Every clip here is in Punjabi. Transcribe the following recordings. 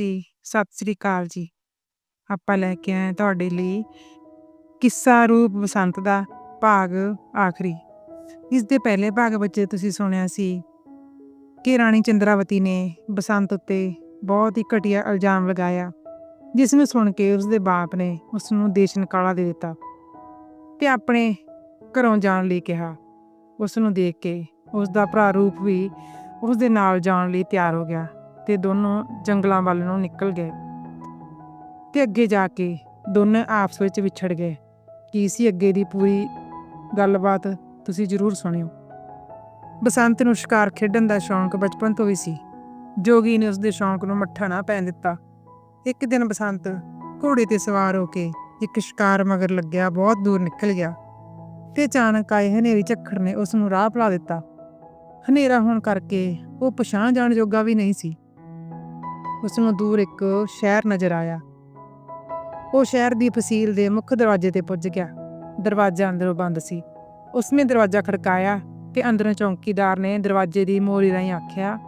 ਜੀ, ਸਤਿ ਸ੍ਰੀ ਅਕਾਲ ਜੀ। ਆਪਾਂ ਲੈ ਕੇ ਆਏ ਤੁਹਾਡੇ ਲਈ ਕਿੱਸਾ ਰੂਪ ਬਸੰਤ ਦਾ ਭਾਗ ਆਖਰੀ। ਇਸ ਦੇ ਪਹਿਲੇ ਭਾਗ ਵਿੱਚ ਤੁਸੀਂ ਸੁਣਿਆ ਸੀ ਕਿ ਰਾਣੀ ਚੰਦਰਾਵਤੀ ਨੇ ਬਸੰਤ ਉੱਤੇ ਬਹੁਤ ਹੀ ਘਟੀਆ ਇਲਜ਼ਾਮ ਲਗਾਇਆ, ਜਿਸ ਨੂੰ ਸੁਣ ਕੇ ਉਸ ਦੇ ਬਾਪ ਨੇ ਉਸ ਨੂੰ ਦੇਸ਼ ਨਿਕਾਲਾ ਦੇ ਦਿੱਤਾ ਤੇ ਆਪਣੇ ਘਰੋਂ ਜਾਣ ਲਈ ਕਿਹਾ। ਉਸ ਨੂੰ ਦੇਖ ਕੇ ਉਸ ਦਾ ਭਰਾ ਰੂਪ ਵੀ ਉਸ ਦੇ ਨਾਲ ਜਾਣ ਲਈ ਤਿਆਰ ਹੋ ਗਿਆ। ਤੇ ਦੋਨੋਂ ਜੰਗਲਾਂ ਵੱਲ ਨੂੰ ਨਿਕਲ ਗਏ। ਤੇ ਅੱਗੇ ਜਾ ਕੇ ਦੋਨੇ ਆਪਸ ਵਿੱਚ ਵਿਛੜ ਗਏ। ਕੀ ਸੀ ਅੱਗੇ ਦੀ ਪੂਰੀ ਗੱਲਬਾਤ ਤੁਸੀਂ ਜ਼ਰੂਰ ਸੁਣਿਓ। ਬਸੰਤ ਨੂੰ ਸ਼ਿਕਾਰ ਖੇਡਣ ਦਾ ਸ਼ੌਂਕ ਬਚਪਨ ਤੋਂ ਹੀ ਸੀ। ਜੋਗੀ ਨੇ ਉਸ ਦੇ ਸ਼ੌਂਕ ਨੂੰ ਮੱਠਾ ਨਾ ਪੈਣ ਦਿੱਤਾ। ਇੱਕ ਦਿਨ ਬਸੰਤ ਘੋੜੇ ਤੇ ਸਵਾਰ ਹੋ ਕੇ ਇੱਕ ਸ਼ਿਕਾਰ ਮਗਰ ਲੱਗਿਆ, ਬਹੁਤ ਦੂਰ ਨਿਕਲ ਗਿਆ। ਤੇ ਅਚਾਨਕ ਆਏ ਹਨੇਰੀ ਝੱਖੜ ਨੇ ਉਸ ਨੂੰ ਰਾਹ ਭੁਲਾ ਦਿੱਤਾ। ਹਨੇਰਾ ਹੋਣ ਕਰਕੇ ਉਹ ਪਛਾਣ ਜਾਣ ਜੋਗਾ ਵੀ ਨਹੀਂ ਸੀ। ਉਸ ਨੂੰ ਦੂਰ ਇੱਕ ਸ਼ਹਿਰ ਨਜ਼ਰ ਆਇਆ। ਉਹ ਸ਼ਹਿਰ ਦੀ ਫਸੀਲ ਦੇ ਮੁੱਖ ਦਰਵਾਜ਼ੇ ਤੇ ਪੁੱਜ ਗਿਆ। ਦਰਵਾਜ਼ਾ ਅੰਦਰੋਂ ਬੰਦ ਸੀ। ਉਸਨੇ ਦਰਵਾਜ਼ਾ ਖੜਕਾਇਆ ਤੇ ਅੰਦਰੋਂ ਚੌਂਕੀਦਾਰ ਨੇ ਦਰਵਾਜ਼ੇ ਦੀ ਮੋਰੀ ਰਾਹੀਂ ਆਖਿਆ,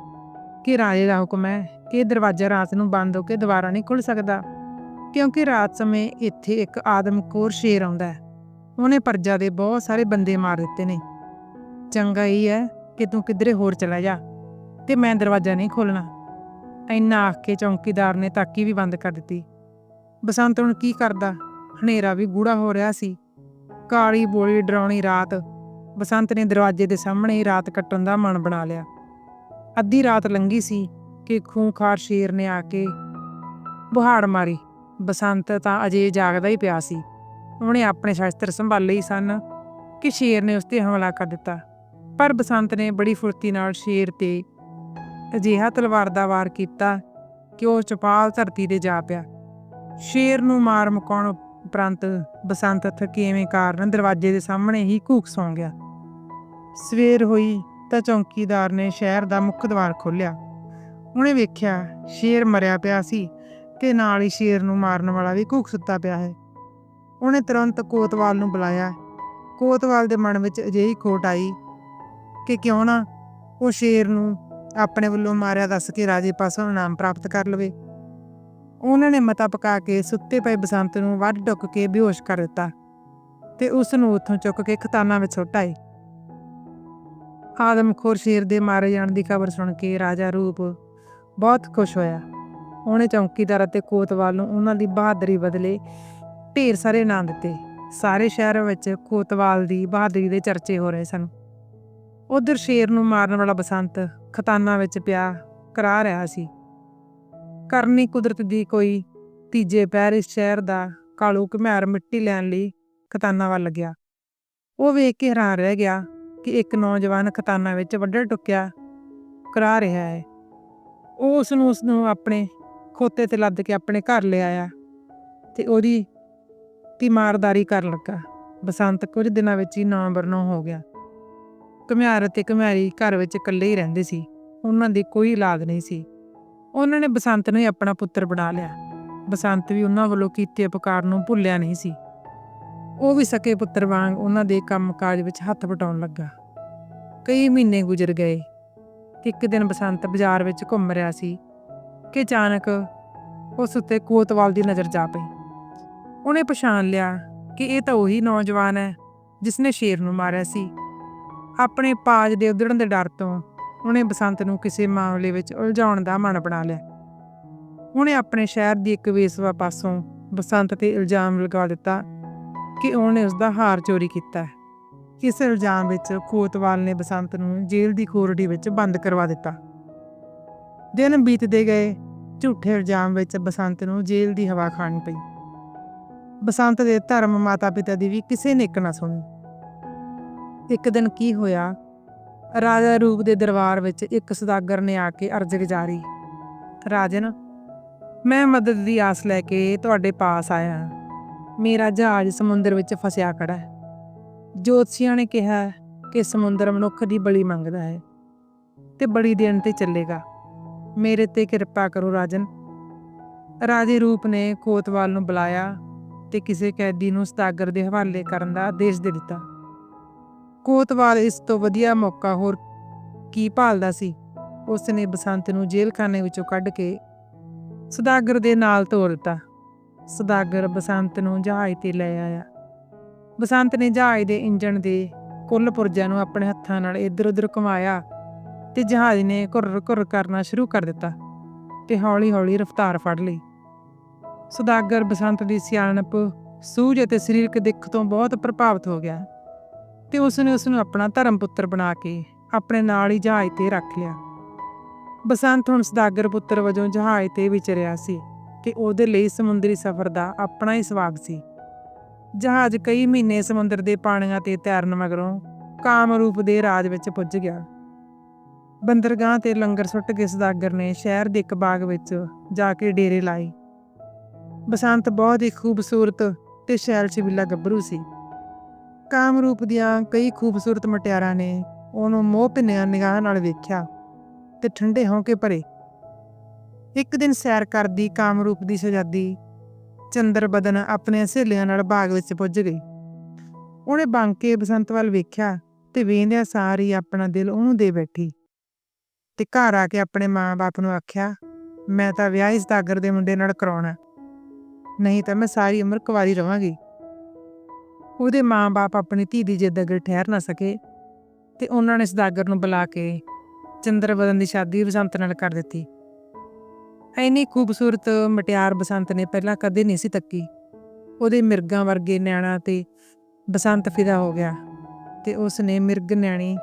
ਕਿ ਰਾਜੇ ਦਾ ਹੁਕਮ ਹੈ ਕਿ ਇਹ ਦਰਵਾਜ਼ਾ ਰਾਤ ਨੂੰ ਬੰਦ ਹੋ ਕੇ ਦੁਬਾਰਾ ਨਹੀਂ ਖੁੱਲ ਸਕਦਾ, ਕਿਉਂਕਿ ਰਾਤ ਸਮੇਂ ਇੱਥੇ ਇੱਕ ਆਦਮਖੋਰ ਸ਼ੇਰ ਆਉਂਦਾ ਹੈ। ਉਹਨੇ ਪਰਜਾ ਦੇ ਬਹੁਤ ਸਾਰੇ ਬੰਦੇ ਮਾਰ ਦਿੱਤੇ ਨੇ। ਚੰਗਾ ਹੀ ਹੈ ਕਿ ਤੂੰ ਕਿਧਰੇ ਹੋਰ ਚਲਾ ਜਾ ਤੇ ਮੈਂ ਦਰਵਾਜ਼ਾ ਨਹੀਂ ਖੋਲਣਾ ਇੰਨਾ ਆਖ ਕੇ ਚੌਂਕੀਦਾਰ ਨੇ ਤਾਕੀ ਵੀ ਬੰਦ ਕਰ ਦਿੱਤੀ। ਬਸੰਤ ਹੁਣ ਕੀ ਕਰਦਾ? ਹਨੇਰਾ ਵੀ ਗੂੜਾ ਹੋ ਰਿਹਾ ਸੀ। ਕਾਲੀ ਬੋਲੀ ਡਰਾਉਣੀ ਰਾਤ। ਬਸੰਤ ਨੇ ਦਰਵਾਜ਼ੇ ਦੇ ਸਾਹਮਣੇ ਹੀ ਰਾਤ ਕੱਟਣ ਦਾ ਮਨ ਬਣਾ ਲਿਆ। ਅੱਧੀ ਰਾਤ ਲੰਗੀ ਸੀ ਕਿ ਖੂੰਖਾਰ ਸ਼ੇਰ ਨੇ ਆ ਕੇ ਬੁਹਾੜ ਮਾਰੀ। ਬਸੰਤ ਤਾਂ ਅਜੇ ਜਾਗਦਾ ਹੀ ਪਿਆ ਸੀ। ਉਹਨੇ ਆਪਣੇ ਸ਼ਸਤਰ ਸੰਭਾਲੇ ਹੀ ਸਨ ਕਿ ਸ਼ੇਰ ਨੇ ਉਸ ਤੇ ਹਮਲਾ ਕਰ ਦਿੱਤਾ। ਪਰ ਬਸੰਤ ਨੇ ਬੜੀ ਫੁਰਤੀ ਨਾਲ ਸ਼ੇਰ ਤੇ ਅਜਿਹਾ ਤਲਵਾਰ ਦਾ ਵਾਰ ਕੀਤਾ ਕਿ ਉਹ ਚਪਾਲ ਧਰਤੀ ਤੇ ਜਾ ਪਿਆ। ਸ਼ੇਰ ਨੂੰ ਮਾਰ ਮੁਕਾਉਣ ਉਪਰੰਤ ਬਸੰਤ ਥਕੇਵੇਂ ਕਾਰਨ ਦਰਵਾਜ਼ੇ ਦੇ ਸਾਹਮਣੇ ਹੀ ਘੂਕ ਸੌਂ ਗਿਆ। ਸਵੇਰ ਹੋਈ ਤਾਂ ਚੌਂਕੀਦਾਰ ਨੇ ਸ਼ਹਿਰ ਦਾ ਮੁੱਖ ਦਵਾਰ ਖੋਲ੍ਹਿਆ। ਉਹਨੇ ਵੇਖਿਆ ਸ਼ੇਰ ਮਰਿਆ ਪਿਆ ਸੀ ਤੇ ਨਾਲ ਹੀ ਸ਼ੇਰ ਨੂੰ ਮਾਰਨ ਵਾਲਾ ਵੀ ਘੂਕ ਸੁੱਤਾ ਪਿਆ ਹੈ। ਉਹਨੇ ਤੁਰੰਤ ਕੋਤਵਾਲ ਨੂੰ ਬੁਲਾਇਆ। ਕੋਤਵਾਲ ਦੇ ਮਨ ਵਿੱਚ ਅਜਿਹੀ ਖੋਟ ਆਈ ਕਿ ਕਿਉਂ ਨਾ ਉਹ ਸ਼ੇਰ ਨੂੰ ਆਪਣੇ ਵੱਲੋਂ ਮਾਰਿਆ ਦੱਸ ਕੇ ਰਾਜੇ ਪਾਸੋਂ ਇਨਾਮ ਪ੍ਰਾਪਤ ਕਰ ਲਵੇ। ਉਹਨਾਂ ਨੇ ਮਤਾ ਪਕਾ ਕੇ ਸੁੱਤੇ ਪਏ ਬਸੰਤ ਨੂੰ ਵੱਢ ਡੁੱਕ ਕੇ ਬੇਹੋਸ਼ ਕਰ ਦਿੱਤਾ ਤੇ ਉਸ ਨੂੰ ਉੱਥੋਂ ਚੁੱਕ ਕੇ ਖਤਾਨਾ ਵਿੱਚ ਸੁੱਟ ਆਏ ਆਦਮਖੋਰ ਸ਼ੇਰ ਦੇ ਮਾਰੇ ਜਾਣ ਦੀ ਖਬਰ ਸੁਣ ਕੇ ਰਾਜਾ ਰੂਪ ਬਹੁਤ ਖੁਸ਼ ਹੋਇਆ। ਉਹਨੇ ਚੌਂਕੀਦਾਰ ਅਤੇ ਕੋਤਵਾਲ ਨੂੰ ਉਹਨਾਂ ਦੀ ਬਹਾਦਰੀ ਬਦਲੇ ਢੇਰ ਸਾਰੇ ਇਨਾਮ ਦਿੱਤੇ। ਸਾਰੇ ਸ਼ਹਿਰ ਵਿੱਚ ਕੋਤਵਾਲ ਦੀ ਬਹਾਦਰੀ ਦੇ ਚਰਚੇ ਹੋ ਰਹੇ ਸਨ। ਉਧਰ ਸ਼ੇਰ ਨੂੰ ਮਾਰਨ ਵਾਲਾ ਬਸੰਤ ਖਤਾਨਾ ਵਿੱਚ ਪਿਆ ਕਰਾ ਰਿਹਾ ਸੀ। ਕਰਨੀ ਕੁਦਰਤ ਦੀ ਕੋਈ ਤੀਜੇ ਪੈਰ ਇਸ ਸ਼ਹਿਰ ਦਾ ਕਾਲੂ ਘਮਿਆਰ ਮਿੱਟੀ ਲੈਣ ਲਈ ਖਤਾਨਾ ਵੱਲ ਗਿਆ। ਉਹ ਵੇਖ ਕੇ ਹੈਰਾਨ ਰਹਿ ਗਿਆ ਕਿ ਇੱਕ ਨੌਜਵਾਨ ਖਤਾਨਾ ਵਿੱਚ ਵੱਡਾ ਟੁੱਕਿਆ ਕਰਾ ਰਿਹਾ ਹੈ। ਉਹ ਉਸ ਨੂੰ ਉਸ ਨੂੰ ਆਪਣੇ ਖੋਤੇ ਤੇ ਲੱਦ ਕੇ ਆਪਣੇ ਘਰ ਲੈ ਆਇਆ ਤੇ ਉਹਦੀ ਤੀਮਾਰਦਾਰੀ ਕਰਨ ਲੱਗਾ। ਬਸੰਤ ਕੁਝ ਦਿਨਾਂ ਵਿੱਚ ਹੀ ਨਵੰਬਰ ਨੂੰ ਹੋ ਗਿਆ। ਘੁਮਿਆਰ ਅਤੇ ਘੁਮਿਆਰੀ ਘਰ ਵਿੱਚ ਇਕੱਲੇ ਹੀ ਰਹਿੰਦੇ ਸੀ। ਉਹਨਾਂ ਦੀ ਕੋਈ ਔਲਾਦ ਨਹੀਂ ਸੀ। ਉਹਨਾਂ ਨੇ ਬਸੰਤ ਨੂੰ ਹੀ ਆਪਣਾ ਪੁੱਤਰ ਬਣਾ ਲਿਆ। ਬਸੰਤ ਵੀ ਉਹਨਾਂ ਵੱਲੋਂ ਕੀਤੇ ਉਪਕਾਰ ਨੂੰ ਭੁੱਲਿਆ ਨਹੀਂ ਸੀ। ਉਹ ਵੀ ਸਕੇ ਪੁੱਤਰ ਵਾਂਗ ਉਹਨਾਂ ਦੇ ਕੰਮਕਾਜ ਵਿੱਚ ਹੱਥ ਵਟਾਉਣ ਲੱਗਾ। ਕਈ ਮਹੀਨੇ ਗੁਜ਼ਰ ਗਏ। ਇੱਕ ਦਿਨ ਬਸੰਤ ਬਾਜ਼ਾਰ ਵਿੱਚ ਘੁੰਮ ਰਿਹਾ ਸੀ ਕਿ ਅਚਾਨਕ ਉਸ ਉੱਤੇ ਕੋਤਵਾਲ ਦੀ ਨਜ਼ਰ ਜਾ ਪਈ। ਉਹਨੇ ਪਛਾਣ ਲਿਆ ਕਿ ਇਹ ਤਾਂ ਉਹੀ ਨੌਜਵਾਨ ਹੈ ਜਿਸ ਨੇ ਸ਼ੇਰ ਨੂੰ ਮਾਰਿਆ ਸੀ। ਆਪਣੇ ਪਾਜ ਦੇ ਉਧੜਨ ਦੇ ਡਰ ਤੋਂ ਉਹਨੇ ਬਸੰਤ ਨੂੰ ਕਿਸੇ ਮਾਮਲੇ ਵਿੱਚ ਉਲਝਾਉਣ ਦਾ ਮਨ ਬਣਾ ਲਿਆ। ਉਹਨੇ ਆਪਣੇ ਸ਼ਹਿਰ ਦੀ ਇੱਕ ਵੇਸਵਾ ਪਾਸੋਂ ਬਸੰਤ ਤੇ ਇਲਜ਼ਾਮ ਲਗਾ ਦਿੱਤਾ ਕਿ ਉਹਨੇ ਉਸ ਦਾ ਹਾਰ ਚੋਰੀ ਕੀਤਾ ਹੈ। ਇਸ ਇਲਜ਼ਾਮ ਵਿੱਚ ਕੋਤਵਾਲ ਨੇ ਬਸੰਤ ਨੂੰ ਜੇਲ੍ਹ ਦੀ ਖੋਰੜੀ ਵਿੱਚ ਬੰਦ ਕਰਵਾ ਦਿੱਤਾ। ਦਿਨ ਬੀਤਦੇ ਗਏ, ਝੂਠੇ ਇਲਜ਼ਾਮ ਵਿੱਚ ਬਸੰਤ ਨੂੰ ਜੇਲ੍ਹ ਦੀ ਹਵਾ ਖਾਣੀ ਪਈ। ਬਸੰਤ ਦੇ ਧਰਮ ਮਾਤਾ-ਪਿਤਾ ਦੀ ਵੀ ਕਿਸੇ ਨੇ ਇੱਕ ਨਾ ਸੁਣੀ। ਇੱਕ ਦਿਨ ਕੀ ਹੋਇਆ? ਰਾਜਾ ਰੂਪ ਦੇ ਦਰਬਾਰ ਵਿੱਚ ਇੱਕ ਸੁਦਾਗਰ ਨੇ ਆ ਕੇ ਅਰਜ਼ ਗੁਜ਼ਾਰੀ। ਰਾਜਨ, ਮੈਂ ਮਦਦ ਦੀ ਆਸ ਲੈ ਕੇ ਤੁਹਾਡੇ ਪਾਸ ਆਇਆ। ਮੇਰਾ ਜਹਾਜ਼ ਸਮੁੰਦਰ ਵਿੱਚ ਫਸਿਆ ਖੜਾ ਹੈ। ਜੋਤਸ਼ੀਆਂ ਨੇ ਕਿਹਾ ਕਿ ਸਮੁੰਦਰ ਮਨੁੱਖ ਦੀ ਬਲੀ ਮੰਗਦਾ ਹੈ ਤੇ ਬੜੀ ਦੇਣ ਤੇ ਚੱਲੇਗਾ। ਮੇਰੇ ਤੇ ਕਿਰਪਾ ਕਰੋ ਰਾਜਨ। ਰਾਜੇ ਰੂਪ ਨੇ ਕੋਤਵਾਲ ਨੂੰ ਬੁਲਾਇਆ ਤੇ ਕਿਸੇ ਕੈਦੀ ਨੂੰ ਸੁਦਾਗਰ ਦੇ ਹਵਾਲੇ ਕਰਨ ਦਾ ਆਦੇਸ਼ ਦੇ ਦਿੱਤਾ। ਕੋਤਵਾਲ ਇਸ ਤੋਂ ਵਧੀਆ ਮੌਕਾ ਹੋਰ ਕੀ ਭਾਲਦਾ ਸੀ? ਉਸ ਨੇ ਬਸੰਤ ਨੂੰ ਜੇਲ੍ਹਖਾਨੇ ਵਿੱਚੋਂ ਕੱਢ ਕੇ ਸੁਦਾਗਰ ਦੇ ਨਾਲ ਤੋਰ ਦਿੱਤਾ। ਸੁਦਾਗਰ ਬਸੰਤ ਨੂੰ ਜਹਾਜ਼ ਤੇ ਲੈ ਆਇਆ। ਬਸੰਤ ਨੇ ਜਹਾਜ਼ ਦੇ ਇੰਜਣ ਦੇ ਕੁੱਲ ਪੁਰਜਿਆਂ ਨੂੰ ਆਪਣੇ ਹੱਥਾਂ ਨਾਲ ਇੱਧਰ ਉੱਧਰ ਘੁਮਾਇਆ ਤੇ ਜਹਾਜ਼ ਨੇ ਘੁਰ ਘੁਰ ਕਰਨਾ ਸ਼ੁਰੂ ਕਰ ਦਿੱਤਾ ਤੇ ਹੌਲੀ-ਹੌਲੀ ਰਫ਼ਤਾਰ ਫੜ ਲਈ। ਸੁਦਾਗਰ ਬਸੰਤ ਦੀ ਸਿਆਣਪ, ਸੂਝ ਅਤੇ ਸਰੀਰਕ ਦਿੱਖ ਤੋਂ ਬਹੁਤ ਪ੍ਰਭਾਵਿਤ ਹੋ ਗਿਆ। ਤੇ ਉਸ ਨੇ ਉਸ ਨੂੰ ਆਪਣਾ ਧਰਮ ਪੁੱਤਰ ਬਣਾ ਕੇ ਆਪਣੇ ਨਾਲ ਹੀ ਜਹਾਜ਼ ਤੇ ਰੱਖ ਲਿਆ। ਬਸੰਤ ਹੁਣ ਸੁਦਾਗਰ ਪੁੱਤਰ ਵਜੋਂ ਜਹਾਜ਼ ਤੇ ਵਿਚਰਿਆ ਸੀ ਤੇ ਉਹਦੇ ਲਈ ਸਮੁੰਦਰੀ ਸਫ਼ਰ ਦਾ ਆਪਣਾ ਹੀ ਸਵਾਗ ਸੀ। ਜਹਾਜ਼ ਕਈ ਮਹੀਨੇ ਸਮੁੰਦਰ ਦੇ ਪਾਣੀਆਂ ਤੇ ਤੈਰਨ ਮਗਰੋਂ ਕਾਮਰੂਪ ਦੇ ਰਾਜ ਵਿੱਚ ਪੁੱਜ ਗਿਆ। ਬੰਦਰਗਾਹ ਤੇ ਲੰਗਰ ਸੁੱਟ ਕੇ ਸੁਦਾਗਰ ਨੇ ਸ਼ਹਿਰ ਦੇ ਇੱਕ ਬਾਗ ਵਿੱਚ ਜਾ ਕੇ ਡੇਰੇ ਲਾਏ। ਬਸੰਤ ਬਹੁਤ ਹੀ ਖੂਬਸੂਰਤ ਤੇ ਸ਼ੈਲ ਛਬੀਲਾ ਗੱਭਰੂ ਸੀ। ਕਾਮਰੂਪ ਦੀਆਂ ਕਈ ਖੂਬਸੂਰਤ ਮਟਿਆਰਾਂ ਨੇ ਉਹਨੂੰ ਮੋਹ ਭਿੰਨੀਆਂ ਨਿਗਾਹ ਨਾਲ ਵੇਖਿਆ ਤੇ ਠੰਡੇ ਹੋ ਕੇ ਭਰੇ। ਇੱਕ ਦਿਨ ਸੈਰ ਕਰਦੀ ਕਾਮਰੂਪ ਦੀ ਸ਼ਹਜ਼ਾਦੀ ਚੰਦਰ ਬਦਨ ਆਪਣੇ ਸਹੇਲੀਆਂ ਨਾਲ ਬਾਗ ਵਿੱਚ ਪੁੱਜ ਗਈ। ਉਹਨੇ ਬਾਂਕੇ ਬਸੰਤ ਵੱਲ ਵੇਖਿਆ ਤੇ ਵੇਂਦਿਆਂ ਸਾਰ ਹੀ ਆਪਣਾ ਦਿਲ ਉਹਨੂੰ ਦੇ ਬੈਠੀ। ਤੇ ਘਰ ਆ ਕੇ ਆਪਣੇ ਮਾਂ-ਬਾਪ ਨੂੰ ਆਖਿਆ, ਮੈਂ ਤਾਂ ਵਿਆਹ ਇਸ ਦਾਗਰ ਦੇ ਮੁੰਡੇ ਨਾਲ ਕਰਾਉਣਾ। ਨਹੀਂ ਤਾਂ ਮੈਂ ਸਾਰੀ ਉਮਰ ਕੁਵਾਰੀ ਰਵਾਂਗੀ। ਉਹਦੇ ਮਾਂ-ਬਾਪ ਆਪਣੀ ਧੀ ਦੀ ਜਿੱਦ ਅਗਰ ਠਹਿਰ ਨਾ ਸਕੇ ਤੇ ਉਹਨਾਂ ਨੇ ਸਦਾਗਰ ਨੂੰ ਬੁਲਾ ਕੇ ਚੰਦਰਬਦਨ ਦੀ ਸ਼ਾਦੀ ਬਸੰਤ ਨਾਲ ਕਰ ਦਿੱਤੀ। ਐਨੀ ਖੂਬਸੂਰਤ ਮਟਿਆਰ ਬਸੰਤ ਨੇ ਪਹਿਲਾਂ ਕਦੇ ਨਹੀਂ ਸੀ ਤੱਕੀ। ਉਹਦੇ ਮਿਰਗਾਂ ਵਰਗੇ ਨੈਣਾ ਤੇ ਬਸੰਤ ਫਿਦਾ ਹੋ ਗਿਆ ਤੇ ਉਸ ਨੇ ਮਿਰਗ ਨੈਣੀ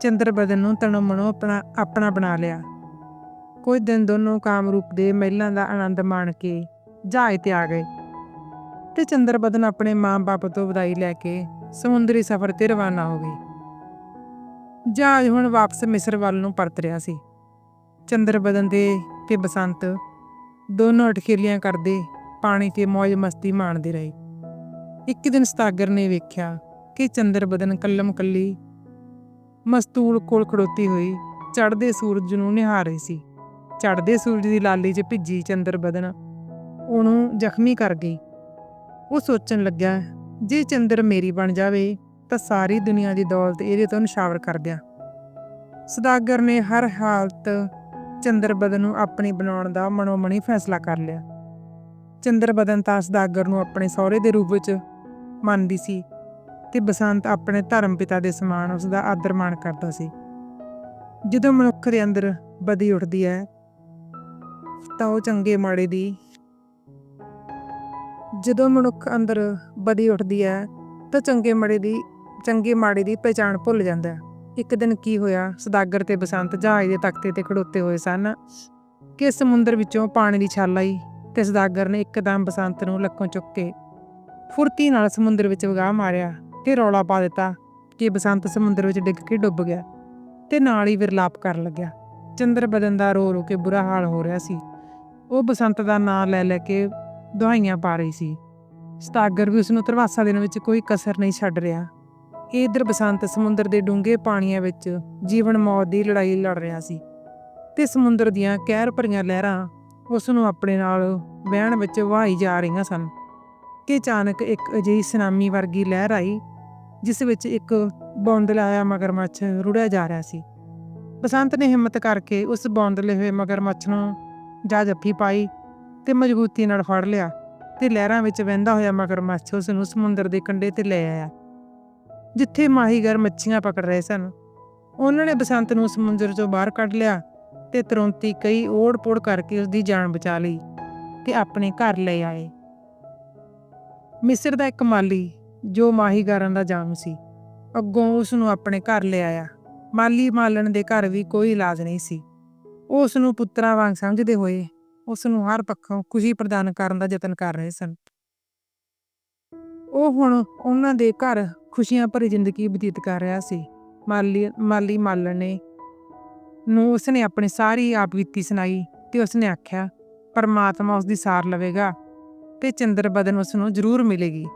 ਚੰਦਰਬਦਨ ਨੂੰ ਤਣੋ ਮਨੋ ਆਪਣਾ ਆਪਣਾ ਬਣਾ ਲਿਆ। ਕੁਝ ਦਿਨ ਦੋਨੋਂ ਕਾਮਰੂਪ ਦੇ ਮਹਿਲਾਂ ਦਾ ਆਨੰਦ ਮਾਣ ਕੇ ਜਹਾਜ਼ ਤੇ ਆ ਗਏ। ਤੇ ਚੰਦਰਬਦਨ ਆਪਣੇ ਮਾਂ-ਬਾਪ ਤੋਂ ਵਧਾਈ ਲੈ ਕੇ ਸਮੁੰਦਰੀ ਸਫ਼ਰ ਤੇ ਰਵਾਨਾ ਹੋ ਗਈ। ਜਹਾਜ਼ ਹੁਣ ਵਾਪਸ ਮਿਸਰ ਵੱਲ ਨੂੰ ਪਰਤ ਰਿਹਾ ਸੀ। ਚੰਦਰਬਦਨ ਦੇ ਤੇ ਬਸੰਤ ਦੋਨੋਂ ਅਟਖੇਲੀਆਂ ਕਰਦੇ ਪਾਣੀ ਤੇ ਮौज ਮਸਤੀ ਮਾਣਦੇ ਰਹੇ। ਇੱਕ ਦਿਨ ਸਤਾਗਰ ਨੇ ਵੇਖਿਆ ਕਿ ਚੰਦਰਬਦਨ ਕੱਲਮ ਕੱਲੀ ਮਸਤੂਲ ਕੋਲ ਖੜੋਤੀ ਹੋਈ ਚੜ੍ਹਦੇ ਸੂਰਜ ਨੂੰ ਨਿਹਾਰ ਰਹੀ ਸੀ। ਚੜ੍ਹਦੇ ਸੂਰਜ ਦੀ ਲਾਲੀ 'ਚ ਭਿੱਜੀ ਚੰਦਰਬਦਨ ਉਹਨੂੰ ਜ਼ਖਮੀ ਕਰ ਗਈ। ਉਹ ਸੋਚਣ ਲੱਗਾ ਜੇ ਚੰਦਰ ਮੇਰੀ ਬਣ ਜਾਵੇ, ਤਾਂ ਸਾਰੀ ਦੁਨੀਆ ਦੀ ਦੌਲਤ ਇਹਦੇ ਤੋਂ ਨਿਸ਼ਾਵਰ ਕਰ ਦਿਆਂ। ਸਦਾਗਰ ਨੇ ਹਰ ਹਾਲਤ ਚੰਦਰਬਦਨ ਨੂੰ ਆਪਣੀ ਬਣਾਉਣ ਦਾ ਮਨੋਮਣੀ ਫੈਸਲਾ ਕਰ ਲਿਆ। ਚੰਦਰਬਦਨ ਤਾਂ ਸਦਾਗਰ ਨੂੰ ਆਪਣੇ ਸਹੁਰੇ ਦੇ ਰੂਪ ਵਿੱਚ ਮੰਨਦੀ ਸੀ ਤੇ ਬਸੰਤ ਆਪਣੇ ਧਰਮ ਪਿਤਾ ਦੇ ਸਮਾਨ ਉਸ ਦਾ ਆਦਰ ਮਾਣ ਕਰਦਾ ਸੀ। ਜਦੋਂ ਮਨੁੱਖ ਦੇ ਅੰਦਰ ਬਦੀ ਉੱਠਦੀ ਹੈ, ਤਾਂ ਉਹ ਚੰਗੇ ਮਾੜੇ ਦੀ ਜਦੋਂ ਮਨੁੱਖ ਅੰਦਰ ਬਦੀ ਉੱਠਦੀ ਹੈ, ਤਾਂ ਚੰਗੇ ਮਾੜੇ ਦੀ, ਚੰਗੇ ਮਾੜੇ ਦੀ ਪਛਾਣ ਭੁੱਲ ਜਾਂਦਾ ਹੈ। ਇੱਕ ਦਿਨ ਕੀ ਹੋਇਆ, ਸਦਾਗਰ ਤੇ ਬਸੰਤ ਜਹਾਜ਼ ਦੇ ਤਖਤੇ ਤੇ ਖੜੋਤੇ ਹੋਏ ਸਨ ਕਿ ਸਮੁੰਦਰ ਵਿੱਚੋਂ ਪਾਣੀ ਦੀ ਛਾਲ ਆਈ ਤੇ ਸਦਾਗਰ ਨੇ ਇੱਕਦਮ ਬਸੰਤ ਨੂੰ ਲੱਖੋਂ ਚੁੱਕ ਕੇ ਫੁਰਤੀ ਨਾਲ ਸਮੁੰਦਰ ਵਿੱਚ ਵਗਾਹ ਮਾਰਿਆ ਤੇ ਰੌਲਾ ਪਾ ਦਿੱਤਾ ਕਿ ਬਸੰਤ ਸਮੁੰਦਰ ਵਿੱਚ ਡਿੱਗ ਕੇ ਡੁੱਬ ਗਿਆ ਤੇ ਨਾਲ ਹੀ ਵਿਰਲਾਪ ਕਰਨ ਲੱਗਿਆ। ਚੰਦਰ ਬਦਨ ਦਾ ਰੋ ਰੋ ਕੇ ਬੁਰਾ ਹਾਲ ਹੋ ਰਿਹਾ ਸੀ। ਉਹ ਬਸੰਤ ਦਾ ਨਾਂ ਲੈ ਲੈ ਕੇ ਦੁਹਾਈਆਂ ਪਾ ਰਹੀ ਸੀ। ਸਤਾਗਰ ਵੀ ਉਸ ਨੂੰ ਧਰਵਾਸਾ ਦੇਣ ਵਿੱਚ ਕੋਈ ਕਸਰ ਨਹੀਂ ਛੱਡ ਰਿਹਾ। ਇਹ ਇਧਰ ਬਸੰਤ ਸਮੁੰਦਰ ਦੇ ਡੂੰਘੇ ਪਾਣੀਆਂ ਵਿੱਚ ਜੀਵਨ ਮੌਤ ਦੀ ਲੜਾਈ ਲੜ ਰਿਹਾ ਸੀ ਤੇ ਸਮੁੰਦਰ ਦੀਆਂ ਕਹਿਰ ਭਰੀਆਂ ਲਹਿਰਾਂ ਉਸ ਨੂੰ ਆਪਣੇ ਨਾਲ ਵਹਿਣ ਵਿੱਚ ਵਹਾਈ ਜਾ ਰਹੀਆਂ ਸਨ ਕਿ ਅਚਾਨਕ ਇੱਕ ਅਜਿਹੀ ਸੁਨਾਮੀ ਵਰਗੀ ਲਹਿਰ ਆਈ, ਜਿਸ ਵਿੱਚ ਇੱਕ ਬੌਂਦਲਾਇਆ ਮਗਰਮੱਛ ਰੁੜਿਆ ਜਾ ਰਿਹਾ ਸੀ। ਬਸੰਤ ਨੇ ਹਿੰਮਤ ਕਰਕੇ ਉਸ ਬੌਂਦਲੇ ਹੋਏ ਮਗਰਮੱਛ ਨੂੰ ਜਾ ਜੱਫੀ ਪਾਈ ਤੇ ਮਜ਼ਬੂਤੀ ਨਾਲ ਫੜ ਲਿਆ ਤੇ ਲਹਿਰਾਂ ਵਿੱਚ ਵਹਿੰਦਾ ਹੋਇਆ ਮਗਰਮੱਛ ਉਸ ਨੂੰ ਸਮੁੰਦਰ ਦੇ ਕੰਢੇ ਤੇ ਲੈ ਆਇਆ, ਜਿੱਥੇ ਮਾਹੀਗਰ ਮੱਛੀਆਂ ਪਕੜ ਰਹੇ ਸਨ। ਉਹਨਾਂ ਨੇ ਬਸੰਤ ਨੂੰ ਸਮੁੰਦਰ ਚੋਂ ਬਾਹਰ ਕੱਢ ਲਿਆ ਤੇ ਤੁਰੰਤੀ ਕਈ ਓੜ-ਪੋੜ ਕਰਕੇ ਉਸ ਦੀ ਜਾਨ ਬਚਾ ਲਈ ਤੇ ਆਪਣੇ ਘਰ ਲੈ ਆਏ। ਮਿਸਰ ਦਾ ਇੱਕ ਮਾਲੀ, ਜੋ ਮਾਹੀਗਰਾਂ ਦਾ ਜਾਮ ਸੀ, ਅੱਗੋਂ ਉਸ ਨੂੰ ਆਪਣੇ ਘਰ ਲੈ ਆਇਆ। ਮਾਲੀ ਮਾਲਣ ਦੇ ਘਰ ਵੀ ਕੋਈ ਇਲਾਜ ਨਹੀਂ ਸੀ। ਉਹ ਉਸ ਨੂੰ ਪੁੱਤਰਾਂ ਵਾਂਗ ਸਮਝਦੇ ਹੋਏ ਉਸ ਨੂੰ ਹਰ ਪੱਖੋਂ ਖੁਸ਼ੀ ਪ੍ਰਦਾਨ ਕਰਨ ਦਾ ਯਤਨ ਕਰ ਰਹੇ ਸਨ। ਉਹ ਹੁਣ ਉਹਨਾਂ ਦੇ ਘਰ ਖੁਸ਼ੀਆਂ ਭਰੀ ਜ਼ਿੰਦਗੀ ਬਤੀਤ ਕਰ ਰਿਹਾ ਸੀ। ਮਾਲੀ ਮਾਲੀ ਮਾਲਣ ਨੇ ਨੂੰ ਉਸਨੇ ਆਪਣੀ ਸਾਰੀ ਆਪ ਬੀਤੀ ਸੁਣਾਈ ਤੇ ਉਸਨੇ ਆਖਿਆ, ਪਰਮਾਤਮਾ ਉਸ ਦੀ ਸਾਰ ਲਵੇਗਾ ਤੇ ਚੰਦਰਬਦਨ ਉਸ ਨੂੰ ਜ਼ਰੂਰ ਮਿਲੇਗੀ।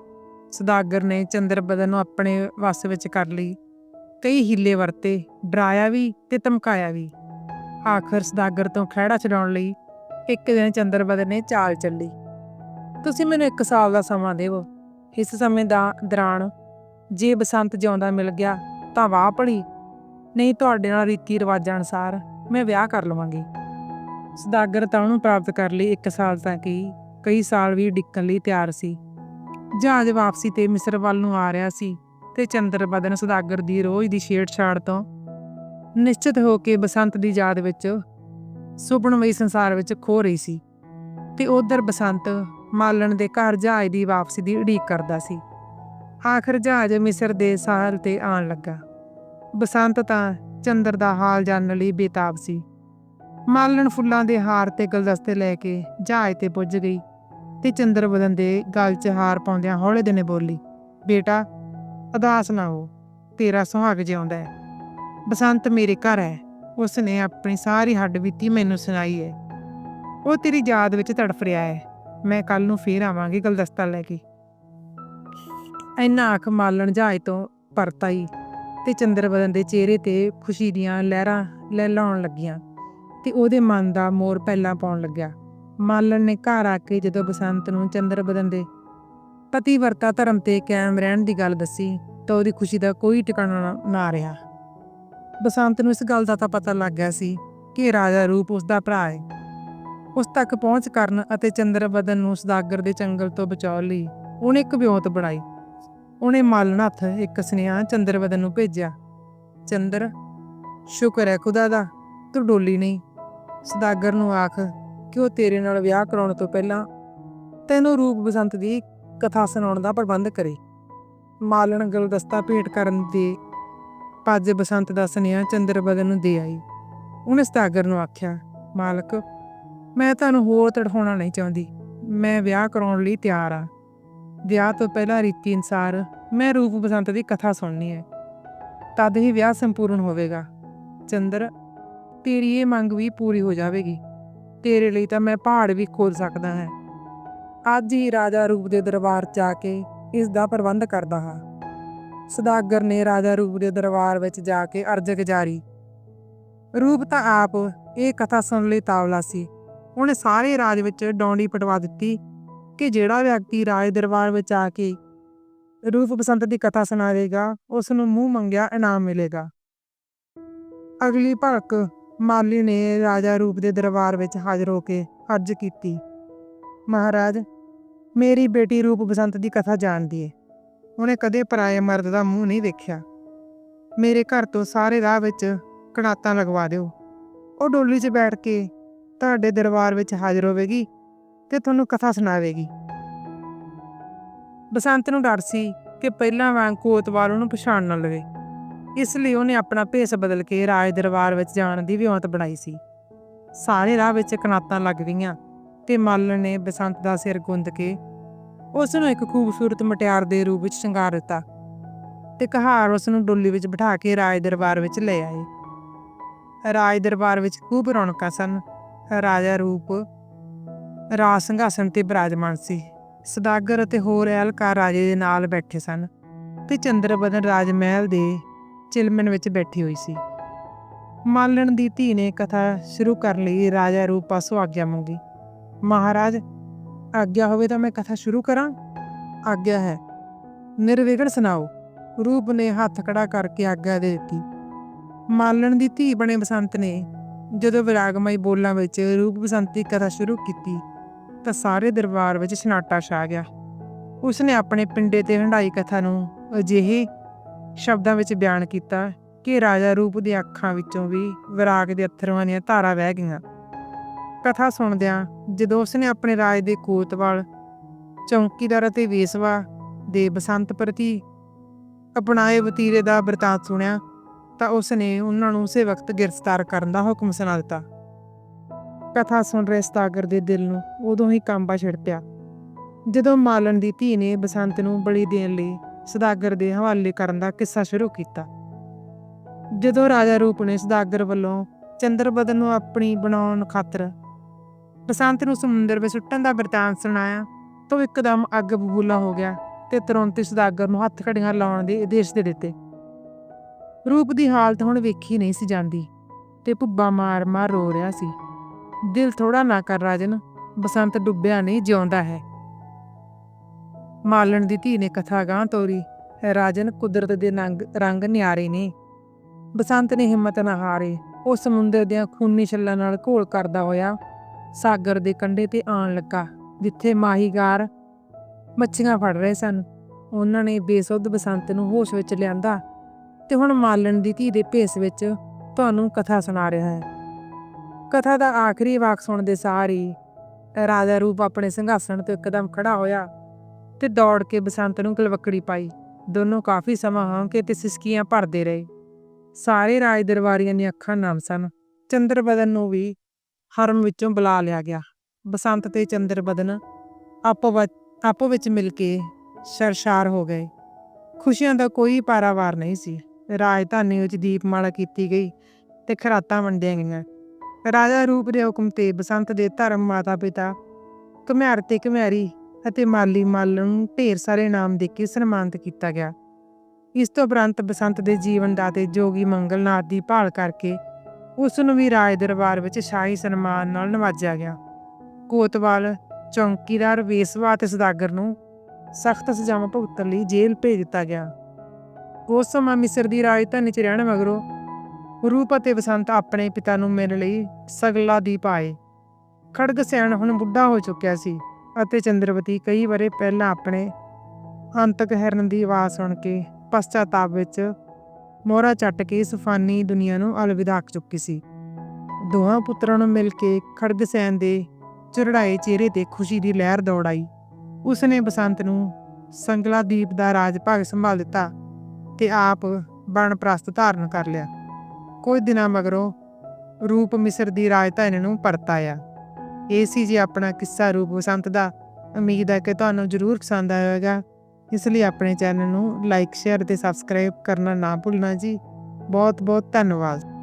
ਸੁਦਾਗਰ ਨੇ ਚੰਦਰ ਬਦਨ ਨੂੰ ਆਪਣੇ ਵਸ ਵਿੱਚ ਕਰ ਲਈ। ਕਈ ਹੀਲੇ ਵਰਤੇ, ਡਰਾਇਆ ਵੀ ਤੇ ਧਮਕਾਇਆ ਵੀ। ਆਖਰ ਸੁਦਾਗਰ ਤੋਂ ਖਹਿੜਾ ਛਡਾਉਣ ਲਈ ਇੱਕ ਦਿਨ ਚੰਦਰਬਦਨ ਨੇ ਚਾਲ ਚੱਲੀ। ਤੁਸੀਂ ਮੈਨੂੰ ਇੱਕ ਸਾਲ ਦਾ ਸਮਾਂ ਦੇਵੋ। ਇਸ ਸਮੇਂ ਦਾ ਦੌਰਾਨ ਜੇ ਬਸੰਤ ਜਿਉਂਦਾ ਮਿਲ ਗਿਆ ਤਾਂ ਵਾਹ ਭਲੀ। ਨਹੀਂ ਤੁਹਾਡੇ ਨਾਲ ਰੀਤੀ ਰਿਵਾਜਾਂ ਅਨੁਸਾਰ ਮੈਂ ਵਿਆਹ ਕਰ ਲਵਾਂਗੀ। ਸਦਾਗਰ ਤਾਂ ਉਹਨੂੰ ਪ੍ਰਾਪਤ ਕਰ ਲਈ 1 ਸਾਲ ਤਾਂ ਕੀ, ਕਈ ਸਾਲ ਵੀ ਡਿੱਕਣ ਲਈ ਤਿਆਰ ਸੀ। ਜਹਾਜ਼ ਵਾਪਸੀ ਤੇ ਮਿਸਰ ਵੱਲ ਨੂੰ ਆ ਰਿਹਾ ਸੀ ਤੇ ਚੰਦਰ ਬਦਨ ਸਦਾਗਰ ਦੀ ਰੋਜ਼ ਦੀ ਛੇੜਛਾੜ ਤੋਂ ਨਿਸ਼ਚਿਤ ਹੋ ਕੇ ਬਸੰਤ ਦੀ ਯਾਦ ਵਿੱਚ ਸੁਪਨਮਈ ਸੰਸਾਰ ਵਿੱਚ ਖੋ ਰਹੀ ਸੀ ਤੇ ਉਧਰ ਬਸੰਤ ਮਾਲਣ ਦੇ ਘਰ ਜਹਾਜ਼ ਦੀ ਵਾਪਸੀ ਦੀ ਉਡੀਕ ਕਰਦਾ ਸੀ। ਆਖਰ ਜਹਾਜ਼ ਮਿਸਰ ਦੇ ਸਾਹਲ ਤੇ ਆਉਣ ਲੱਗਾ। ਬਸੰਤ ਤਾਂ ਚੰਦਰ ਦਾ ਹਾਲ ਜਾਣਨ ਲਈ ਬੇਤਾਬ ਸੀ। ਮਾਲਣ ਫੁੱਲਾਂ ਦੇ ਹਾਰ ਤੇ ਗੁਲਦਸਤੇ ਲੈ ਕੇ ਜਹਾਜ਼ ਤੇ ਪੁੱਜ ਗਈ ਤੇ ਚੰਦਰ ਬਦਨ ਦੇ ਗਲ 'ਚ ਹਾਰ ਪਾਉਂਦਿਆਂ ਹੌਲੇ ਦਿਨੇ ਬੋਲੀ, ਬੇਟਾ, ਉਦਾਸ ਨਾ ਹੋ, ਤੇਰਾ ਸੁਹਾਗ ਜਿਉਂਦਾ ਹੈ। ਬਸੰਤ ਮੇਰੇ ਘਰ ਹੈ। ਉਸ ਨੇ ਆਪਣੀ ਸਾਰੀ ਹੱਡ ਬੀਤੀ ਮੈਨੂੰ ਸੁਣਾਈ ਹੈ ਉਹ ਤੇਰੀ ਯਾਦ ਵਿੱਚ ਤੜਫ ਰਿਹਾ ਹੈ ਮੈਂ ਕੱਲ ਨੂੰ ਫੇਰ ਆਵਾਂਗੀ ਗੁਲਦਸਤਾ ਲੈ ਕੇ। ਇੰਨਾ ਅੱਖ ਮਾਲਣ ਜਹਾਜ਼ ਤੋਂ ਪਰਤ ਆਈ ਤੇ ਚੰਦਰ ਬਦਨ ਦੇ ਚਿਹਰੇ ਤੇ ਖੁਸ਼ੀ ਦੀਆਂ ਲਹਿਰਾਂ ਲਹਿਲਾਉਣ ਲੱਗੀਆਂ ਤੇ ਉਹਦੇ ਮਨ ਦਾ ਮੋਰ ਪਹਿਲਾਂ ਪਾਉਣ ਲੱਗਿਆ। ਮਾਲਣ ਨੇ ਘਰ ਆ ਕੇ ਜਦੋਂ ਬਸੰਤ ਨੂੰ ਚੰਦਰ ਬਦਨ ਦੇ ਪਤੀ ਵਰਤਾ ਧਰਮ ਤੇ ਕਾਇਮ ਰਹਿਣ ਦੀ ਗੱਲ ਦੱਸੀ ਤਾਂ ਉਹਦੀ ਖੁਸ਼ੀ ਦਾ ਕੋਈ ਟਿਕਾਣਾ ਨਾ ਰਿਹਾ। ਬਸੰਤ ਨੂੰ ਇਸ ਗੱਲ ਦਾ ਤਾਂ ਪਤਾ ਲੱਗ ਗਿਆ ਸੀ ਕਿ ਰਾਜਾ ਰੂਪ ਉਸ ਦਾ ਭਰਾ ਹੈ ਉਸ ਤੱਕ ਪਹੁੰਚ ਕਰਨ ਅਤੇ ਚੰਦਰ ਬਦਨ ਨੂੰ ਸਦਾਗਰ ਦੇ ਚੰਗਲ ਤੋਂ ਬਚਾਉਣ ਲਈ ਉਹਨੇ ਇੱਕ ਵਿਉਂਤ ਬਣਾਈ। ਉਹਨੇ ਮਾਲਣ ਹੱਥ ਇੱਕ ਸੁਨੇਹਾ ਚੰਦਰ ਬਦਨ ਨੂੰ ਭੇਜਿਆ। ਚੰਦਰ, ਸ਼ੁਕਰ ਹੈ ਖੁਦਾ ਦਾ, ਤੂੰ ਡੋਲੀ ਨਹੀਂ। ਸਦਾਗਰ ਨੂੰ ਆਖ, ਕਿ ਉਹ ਤੇਰੇ ਨਾਲ ਵਿਆਹ ਕਰਾਉਣ ਤੋਂ ਪਹਿਲਾਂ ਤੈਨੂੰ ਰੂਪ ਬਸੰਤ ਦੀ ਕਥਾ ਸੁਣਾਉਣ ਦਾ ਪ੍ਰਬੰਧ ਕਰੇ। ਮਾਲਣ ਗੁਲਦਸਤਾ ਭੇਟ ਕਰਨ ਦੀ ਪੱਜ ਬਸੰਤ ਦਾ ਸੁਨੇਹਾ ਚੰਦਰ ਬਦਨ ਨੂੰ ਦੇ ਆਈ। ਉਹਨੇ ਸਤਾਗਰ ਨੂੰ ਆਖਿਆ, ਮਾਲਕ, ਮੈਂ ਤੁਹਾਨੂੰ ਹੋਰ ਤੜਫਾਉਣਾ ਨਹੀਂ ਚਾਹੁੰਦੀ। ਮੈਂ ਵਿਆਹ ਕਰਾਉਣ ਲਈ ਤਿਆਰ ਆ। ਵਿਆਹ ਤੋਂ ਪਹਿਲਾਂ ਰੀਤੀ ਅਨਸਾਰ ਮੈਂ ਰੂਪ ਬਸੰਤ ਦੀ ਕਥਾ ਸੁਣਨੀ ਹੈ। ਤਦ ਹੀ ਵਿਆਹ ਸੰਪੂਰਨ ਹੋਵੇਗਾ। ਚੰਦਰ, ਤੇਰੀ ਇਹ ਮੰਗ ਵੀ ਪੂਰੀ ਹੋ ਜਾਵੇਗੀ। ਤੇਰੇ ਲਈ ਤਾਂ ਮੈਂ ਪਹਾੜ ਵੀ ਖੋਲ ਸਕਦਾ ਹਾਂ। ਅੱਜ ਹੀ ਰਾਜਾ ਰੂਪ ਦੇ ਦਰਬਾਰ ਜਾ ਕੇ ਇਸ ਦਾ ਪ੍ਰਬੰਧ ਕਰਦਾ ਹਾਂ। ਸਦਾਗਰ ਨੇ ਰਾਜਾ ਰੂਪ ਦੇ ਦਰਬਾਰ ਵਿੱਚ ਜਾ ਕੇ ਅਰਜ਼ ਗੁਜ਼ਾਰੀ। ਰੂਪ ਤਾਂ ਆਪ ਇਹ ਕਥਾ ਸੁਣ ਲਈ ਤਾਵਲਾ ਸੀ। ਉਹਨੇ ਸਾਰੇ ਰਾਜ ਵਿੱਚ ਡੌਂਡੀ ਪਟਵਾ ਦਿੱਤੀ ਕਿ ਜਿਹੜਾ ਵਿਅਕਤੀ ਰਾਜ ਦਰਬਾਰ ਵਿੱਚ ਆ ਕੇ ਰੂਪ ਬਸੰਤ ਦੀ ਕਥਾ ਸੁਣਾਵੇਗਾ ਉਸ ਨੂੰ ਮੂੰਹ ਮੰਗਿਆ ਇਨਾਮ ਮਿਲੇਗਾ। ਅਗਲੀ ਭੜਕ ਮਾਲੀ ਨੇ ਰਾਜਾ ਰੂਪ ਦੇ ਦਰਬਾਰ ਵਿੱਚ ਹਾਜ਼ਰ ਹੋ ਕੇ ਅਰਜ਼ ਕੀਤੀ, ਮਹਾਰਾਜ, ਮੇਰੀ ਬੇਟੀ ਰੂਪ ਬਸੰਤ ਦੀ ਕਥਾ ਜਾਣਦੀ ਏ। ਉਹਨੇ ਕਦੇ ਪਰਾਏ ਮਰਦ ਦਾ ਮੂੰਹ ਨਹੀਂ ਦੇਖਿਆ। ਮੇਰੇ ਘਰ ਤੋਂ ਸਾਰੇ ਰਾਹ ਵਿੱਚ ਕਣਾਤਾਂ ਲਗਵਾ ਦਿਓ। ਉਹ ਡੋਲੀ 'ਚ ਬੈਠ ਕੇ ਤੁਹਾਡੇ ਦਰਬਾਰ ਵਿੱਚ ਹਾਜ਼ਰ ਹੋਵੇਗੀ ਤੇ ਤੁਹਾਨੂੰ ਕਥਾ ਸੁਣਾਵੇਗੀ। ਬਸੰਤ ਨੂੰ ਡਰ ਸੀ ਕਿ ਪਹਿਲਾਂ ਵਾਂਗ ਕੋਤਵਾਲ ਉਹਨੂੰ ਪਛਾਣ ਨਾ ਲਵੇ। ਇਸ ਲਈ ਉਹਨੇ ਆਪਣਾ ਭੇਸ ਬਦਲ ਕੇ ਰਾਜ ਦਰਬਾਰ ਵਿੱਚ ਜਾਣ ਦੀ ਵਿਉਂਤ ਬਣਾਈ ਸੀ। ਸਾਰੇ ਰਾਹ ਵਿੱਚ ਕਨਾਤਾਂ ਲੱਗ ਗਈਆਂ ਤੇ ਮਾਲਣ ਨੇ ਬਸੰਤ ਦਾ ਸਿਰ ਗੁੰਦ ਕੇ ਉਸ ਨੂੰ ਇੱਕ ਖੂਬਸੂਰਤ ਮਟਿਆਰ ਦੇ ਰੂਪ ਵਿੱਚ ਸ਼ਿੰਗਾਰ ਦਿੱਤਾ ਤੇ ਕਹਾਰ ਉਸ ਨੂੰ ਡੋਲੀ ਵਿੱਚ ਬਿਠਾ ਕੇ ਰਾਜ ਦਰਬਾਰ ਵਿੱਚ ਲੈ ਆਏ। ਰਾਜ ਦਰਬਾਰ ਵਿੱਚ ਖੂਬ ਰੌਣਕਾਂ ਸਨ। ਰਾਜਾ ਰੂਪ, ਰਾਜ ਸਿੰਘਾਸਨ ਤੇ ਬਿਰਾਜਮਾਨ ਸੀ। ਸਦਾਗਰ ਅਤੇ ਹੋਰ ਅਹਿਲਕਾਰ ਰਾਜੇ ਦੇ ਨਾਲ ਬੈਠੇ ਸਨ ਤੇ ਚੰਦਰਬਦਨ ਰਾਜ ਮਹਿਲ ਦੇ ਚਿਲਮਨ ਵਿੱਚ ਬੈਠੀ ਹੋਈ ਸੀ। ਮਾਲਣ ਦੀ ਧੀ ਨੇ ਕਥਾ ਸ਼ੁਰੂ ਕਰਨ ਲਈ, ਰਾਜਾ ਰੂਪ ਪਾਸੋਂ ਆਗਿਆ ਮੰਗੀ। ਮਹਾਰਾਜ ਆਗਿਆ ਹੋਵੇ ਤਾਂ ਮੈਂ ਕਥਾ ਸ਼ੁਰੂ ਕਰਾਂ। ਆਗਿਆ ਹੈ, ਨਿਰਵਿਘਨ ਸੁਣਾਓ। ਰੂਪ ਨੇ ਹੱਥ ਖੜਾ ਕਰਕੇ ਆਗਿਆ ਦੇ ਦਿੱਤੀ। ਮਾਲਣ ਦੀ ਧੀ ਬਣੇ ਬਸੰਤ ਨੇ ਜਦੋਂ ਵਿਰਾਗਮਈ ਬੋਲਾਂ ਵਿੱਚ ਰੂਪ ਬਸੰਤ ਦੀ ਕਥਾ ਸ਼ੁਰੂ ਕੀਤੀ ਤਾਂ ਸਾਰੇ ਦਰਬਾਰ ਵਿੱਚ ਸਨਾਟਾ ਛਾ ਗਿਆ। ਉਸਨੇ ਆਪਣੇ ਪਿੰਡੇ ਤੇ ਹੰਡਾਈ ਕਥਾ ਨੂੰ ਅਜਿਹੇ ਸ਼ਬਦਾਂ ਵਿੱਚ ਬਿਆਨ ਕੀਤਾ ਕਿ ਰਾਜਾ ਰੂਪ ਦੀਆਂ ਅੱਖਾਂ ਵਿੱਚੋਂ ਵੀ ਵਿਰਾਗ ਦੇ ਅਥਰਵਾਂ ਦੀਆਂ ਧਾਰਾਂ ਵਹਿ ਗਈਆਂ। ਕਥਾ ਸੁਣਦਿਆਂ ਜਦੋਂ ਉਸਨੇ ਆਪਣੇ ਰਾਜ ਦੇ ਕੋਤਵਾਲ, ਚੌਂਕੀਦਾਰ ਅਤੇ ਵੇਸਵਾ ਦੇ ਬਸੰਤ ਪ੍ਰਤੀ ਅਪਣਾਏ ਵਤੀਰੇ ਦਾ ਬਿਰਤਾਂਤ ਸੁਣਿਆ ਤਾਂ ਉਸਨੇ ਉਹਨਾਂ ਨੂੰ ਉਸੇ ਵਕਤ ਗ੍ਰਿਫਤਾਰ ਕਰਨ ਦਾ ਹੁਕਮ ਸੁਣਾ ਦਿੱਤਾ। ਕਥਾ ਸੁਣ ਰਹੇ ਸਤਾਗਰ ਦੇ ਦਿਲ ਨੂੰ ਉਦੋਂ ਹੀ ਕੰਬਾ ਛਿੜ ਪਿਆ। ਜਦੋਂ ਮਾਲਣ ਦੀ ਧੀ ਨੇ ਬਸੰਤ ਨੂੰ ਬਲੀ ਦੇਣ ਲਈ ਸਦਾਗਰ ਦੇ ਹਵਾਲੇ ਕਰਨ ਦਾ ਕਿੱਸਾ ਸ਼ੁਰੂ ਕੀਤਾ। ਜਦੋਂ ਰਾਜਾ ਰੂਪ ਨੇ ਸਦਾਗਰ ਵੱਲੋਂ ਚੰਦਰਬਦਨ ਨੂੰ ਆਪਣੀ ਬਣਾਉਣ ਖਾਤਰ ਬਸੰਤ ਨੂੰ ਸਮੁੰਦਰ ਵਿੱਚ ਸੁੱਟਣ ਦਾ ਬਿਰਤਾਂਤ ਸੁਣਾਇਆ, ਤਾਂ ਉਹ ਇੱਕਦਮ ਅੱਗ ਬਬੂਲਾ ਹੋ ਗਿਆ ਤੇ ਤੁਰੰਤ ਹੀ ਸਦਾਗਰ ਨੂੰ ਹੱਥ ਘੜੀਆਂ ਲਾਉਣ ਦੇ ਆਦੇਸ਼ ਦੇ ਦਿੱਤੇ। ਰੂਪ ਦੀ ਹਾਲਤ ਹੁਣ ਵੇਖੀ ਨਹੀਂ ਸੀ ਜਾਂਦੀ ਤੇ ਭੁੱਬਾ ਮਾਰ-ਮਾਰ ਰੋ ਰਿਹਾ ਸੀ। ਦਿਲ ਥੋੜਾ ਨਾ ਕਰ ਰਾਜਨ, ਬਸੰਤ ਡੁੱਬਿਆ ਨਹੀਂ ਜਿਉਂਦਾ ਹੈ। ਮਾਲਣ ਦੀ ਧੀ ਨੇ ਕਥਾ ਗਾਂ ਤੋਰੀ, ਰਾਜਨ ਕੁਦਰਤ ਦੇ ਰੰਗ ਰੰਗ ਨਿਆਰੇ ਨੇ। ਬਸੰਤ ਨੇ ਹਿੰਮਤ ਨਾ ਹਾਰੇ, ਉਹ ਸਮੁੰਦਰ ਦੀਆਂ ਖੂਨੀ ਛੱਲਾਂ ਨਾਲ ਘੋਲ ਕਰਦਾ ਹੋਇਆ ਸਾਗਰ ਦੇ ਕੰਢੇ ਤੇ ਆਣ ਲੱਗਾ, ਜਿੱਥੇ ਮਾਹੀਗਾਰ ਮੱਛੀਆਂ ਫੜ ਰਹੇ ਸਨ। ਉਹਨਾਂ ਨੇ ਬੇਸੁੱਧ ਬਸੰਤ ਨੂੰ ਹੋਸ਼ ਵਿੱਚ ਲਿਆਂਦਾ ਤੇ ਹੁਣ ਮਾਲਣ ਦੀ ਧੀ ਦੇ ਭੇਸ ਵਿੱਚ ਤੁਹਾਨੂੰ ਕਥਾ ਸੁਣਾ ਰਿਹਾ ਹੈ। ਕਥਾ ਦਾ ਆਖਰੀ ਵਾਕ ਸੁਣਦੇ ਸਾਰ ਹੀ ਰਾਜਾ ਰੂਪ ਆਪਣੇ ਸਿੰਘਾਸਣ ਤੋਂ ਇੱਕਦਮ ਖੜਾ ਹੋਇਆ ਤੇ ਦੌੜ ਕੇ ਬਸੰਤ ਨੂੰ ਗਲਵੱਕੜੀ ਪਾਈ। ਦੋਨੋਂ ਕਾਫੀ ਸਮਾਂ ਹਾਂ ਕੇ ਤੇ ਸਿਸਕੀਆਂ ਭਰਦੇ ਰਹੇ। ਸਾਰੇ ਰਾਜ ਦਰਬਾਰੀਆਂ ਦੀਆਂ ਅੱਖਾਂ ਨਮ ਸਨ। ਚੰਦਰਬਦਨ ਨੂੰ ਵੀ ਹਰਮ ਵਿੱਚੋਂ ਬੁਲਾ ਲਿਆ ਗਿਆ। ਬਸੰਤ ਤੇ ਚੰਦਰ ਬਦਨ ਵਿੱਚ ਆਪੋ ਵਿੱਚ ਮਿਲ ਕੇ ਸਰਸ਼ਾਰ ਹੋ ਗਏ। ਖੁਸ਼ੀਆਂ ਦਾ ਕੋਈ ਪਾਰਾਵਾਰ ਨਹੀਂ ਸੀ। ਰਾਜਧਾਨੀ ਵਿੱਚ ਦੀਪਮਾਲਾ ਕੀਤੀ ਗਈ ਤੇ ਖਰਾਤਾਂ ਵੰਡੀਆਂ ਗਈਆਂ। ਰਾਜਾ ਰੂਪ ਦੇ ਹੁਕਮ ਤੇ ਬਸੰਤ ਦੇ ਧਰਮ ਮਾਤਾ ਪਿਤਾ ਘੁਮਿਆਰ ਤੇ ਘੁਮਿਆਰੀ ਅਤੇ ਮਾਲੀ ਮਾਲਣ ਨੂੰ ਢੇਰ ਸਾਰੇ ਨਾਮ ਦੇ ਕੇ ਸਨਮਾਨਿਤ ਕੀਤਾ ਗਿਆ। ਇਸ ਤੋਂ ਉਪਰੰਤ ਬਸੰਤ ਦੇ ਜੀਵਨ ਦਾਤੇ ਜੋਗੀ ਮੰਗਲਨਾਥ ਦੀ ਭਾਲ ਕਰਕੇ ਉਸ ਨੂੰ ਵੀ ਰਾਜ ਦਰਬਾਰ ਵਿੱਚ ਸ਼ਾਹੀ ਸਨਮਾਨ ਨਾਲ ਨਵਾਜਿਆ ਗਿਆ। ਕੋਤਵਾਲ, ਚੌਂਕੀਦਾਰ, ਵੇਸਵਾ ਅਤੇ ਸਦਾਗਰ ਨੂੰ ਸਖਤ ਸਜ਼ਾਵਾਂ ਭੁਗਤਣ ਲਈ ਜੇਲ੍ਹ ਭੇਜ ਦਿੱਤਾ ਗਿਆ। ਉਸ ਸਮਾਂ ਮਿਸਰ ਦੀ ਰਾਜਧਾਨੀ 'ਚ ਰਹਿਣ ਮਗਰੋਂ ਰੂਪ ਅਤੇ ਬਸੰਤ ਆਪਣੇ ਪਿਤਾ ਨੂੰ ਮਿਲਣ ਲਈ ਸਗਲਾ ਦੀਪ ਆਏ। ਖੜਗਸੈਨ ਹੁਣ ਬੁੱਢਾ ਹੋ ਚੁੱਕਿਆ ਸੀ ਅਤੇ ਚੰਦਰਵਤੀ ਕਈ ਵਰੇ ਪਹਿਲਾਂ ਆਪਣੇ ਅੰਤਕ ਹਿਰਨ ਦੀ ਆਵਾਜ਼ ਸੁਣ ਕੇ ਪਛਤਾਤਾਪ ਵਿੱਚ ਮੋਹਰਾ ਚੱਟ ਕੇ ਇਸ ਫਾਨੀ ਦੁਨੀਆ ਨੂੰ ਅਲਵਿਦਾ ਆਖ ਚੁੱਕੀ ਸੀ। ਦੋਹਾਂ ਪੁੱਤਰਾਂ ਨੂੰ ਮਿਲ ਕੇ ਖੜਗਸੈਨ ਦੇ ਚਿਰੜਾਏ ਚਿਹਰੇ ਤੇ ਖੁਸ਼ੀ ਦੀ ਲਹਿਰ ਦੌੜ ਆਈ। ਉਸਨੇ ਬਸੰਤ ਨੂੰ ਸੰਗਲਾ ਦੀਪ ਦਾ ਰਾਜ ਭਾਗ ਸੰਭਾਲ ਦਿੱਤਾ ਤੇ ਆਪ ਬਣ ਪ੍ਰਸਤ ਧਾਰਨ ਕਰ ਲਿਆ। ਕੁਝ ਦਿਨਾਂ ਮਗਰੋਂ ਰੂਪ ਮਿਸਰ ਦੀ ਰਾਜਧਾਨੀ ਨੂੰ ਪਰਤ ਆਇਆ। ਇਹ ਸੀ ਜੀ ਆਪਣਾ ਕਿੱਸਾ ਰੂਪ ਬਸੰਤ ਦਾ। ਉਮੀਦ ਹੈ ਕਿ ਤੁਹਾਨੂੰ ਜ਼ਰੂਰ ਪਸੰਦ ਆਇਆ ਹੋਵੇਗਾ ਇਸ ਲਈ ਆਪਣੇ ਚੈਨਲ ਨੂੰ ਲਾਈਕ ਸ਼ੇਅਰ ਤੇ ਸਬਸਕ੍ਰਾਈਬ ਕਰਨਾ ਨਾ ਭੁੱਲਣਾ ਜੀ। ਬਹੁਤ ਬਹੁਤ ਧੰਨਵਾਦ।